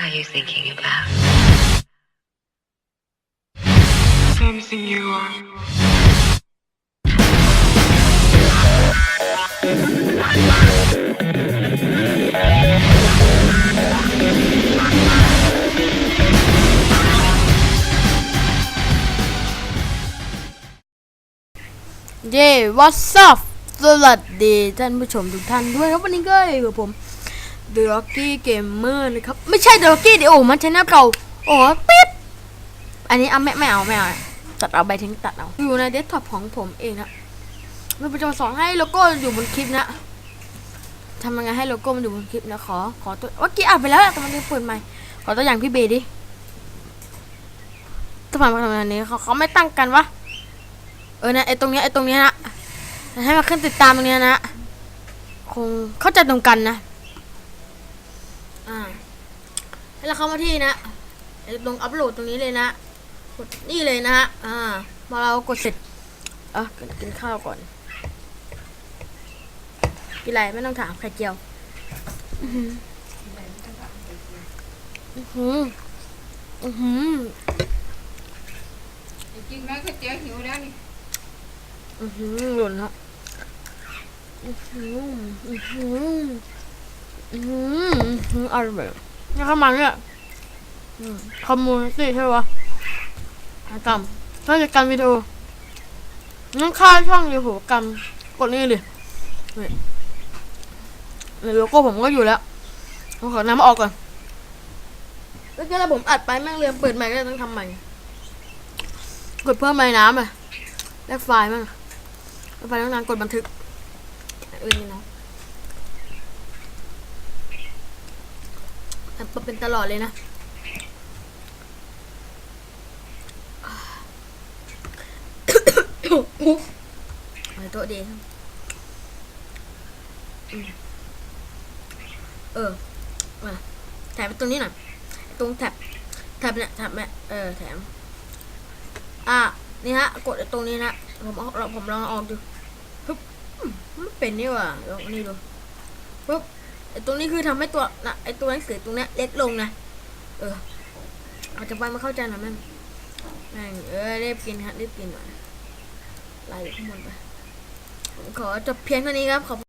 are you thinking about? Something you are. เย้ว h ซั up สวัสดีท่านผู้ชมทุกท่านด้วยครับวันนี้ก็อยู่กับผม The Rocky Gamer นะครับ ไม่ใช่ The Rocky ดิโอมันช้หน้าเก่า โอ้ปิ๊บ อันนี้เอาไม่ไม่เอาไม่เอาตัดเอาไปทิ้งตัดเอา อยู่ในเดสก์ท็อปของผมเองนะไม่ประจงสอนให้โลโก้อยู่บนคลิปนะทำยังไงให้โลโก้มันอยู่บนคลิปนะขอขอตัวเมื่อกี้อ่านไปแล้วแต่มันยังเปิดใหม่ ขอตัวอย่างพี่เบย์ดิทำไมมาทำแบบนี้เขาเขาไม่ตั้งกันวะเออนะไอตรงเนี้ยไอตรงเนี้ยนะให้มาขึ้นติดตามตรงเนี้ยนะคงเข้าใจตรงกันนะ อ่า ให้เราเข้ามาที่นะไอตรงอัปโหลดตรงนี้เลยนะ กดนี่เลยนะฮะ อ่าพอเรากดเสร็จเออกินกินข้าวก่อน กินอะไรไม่ต้องถามไข่เจียว อือหือ อือหืออือหือกินแล้วก็เจ๊หิวแล้วนี่ อือหือหล่นแล้วอือหือ อือหือ อือหืออือหืออร่อย นี่เข้ามาเนี่ยอืมคอมมูนิตี้ใช่ปะหากรรมถ้าจะการวิดีโอนั่นค่าช่องยูทูบกรรมกดนี่เลยนี่นี่โลโก้ผมก็อยู่แล้วผมขอน้ำออกก่อนแล้วก็แล้วผมอัดไปแม่งเรียงเปิดใหม่ก็เลยต้องทำใหม่กดเพิ่มไม้น้ำอะแลกไฟล์มั้งแลกไฟล์ต้องนานกดบันทึกเออนี่นะ ทำเป็นตลอดเลยนะอะไรโต๊ะดีเออมาแถมตรงนี้หน่อยตรงแถบแถบเนี่ยแถบเนี่ยเออแถม อะนี่ฮะ กดไอ้ตรงนี้นะผมเอาเราผมลองออกดูปึ๊บมันเป็นนี่ว่ะลองนี่ดูปึ๊บ ไอ้ตรงนี้คือทำให้ตัวนะไอ้ตัวหนังสือตรงเนี้ยเล็กลงนะ เออเอาจะไปมาเข้าใจหน่อยแม่งแม่งเออรีบกินฮะรีบกินหน่อยไล่ข้างบนไปผมขอจบเพียงเท่านี้ครับขอบ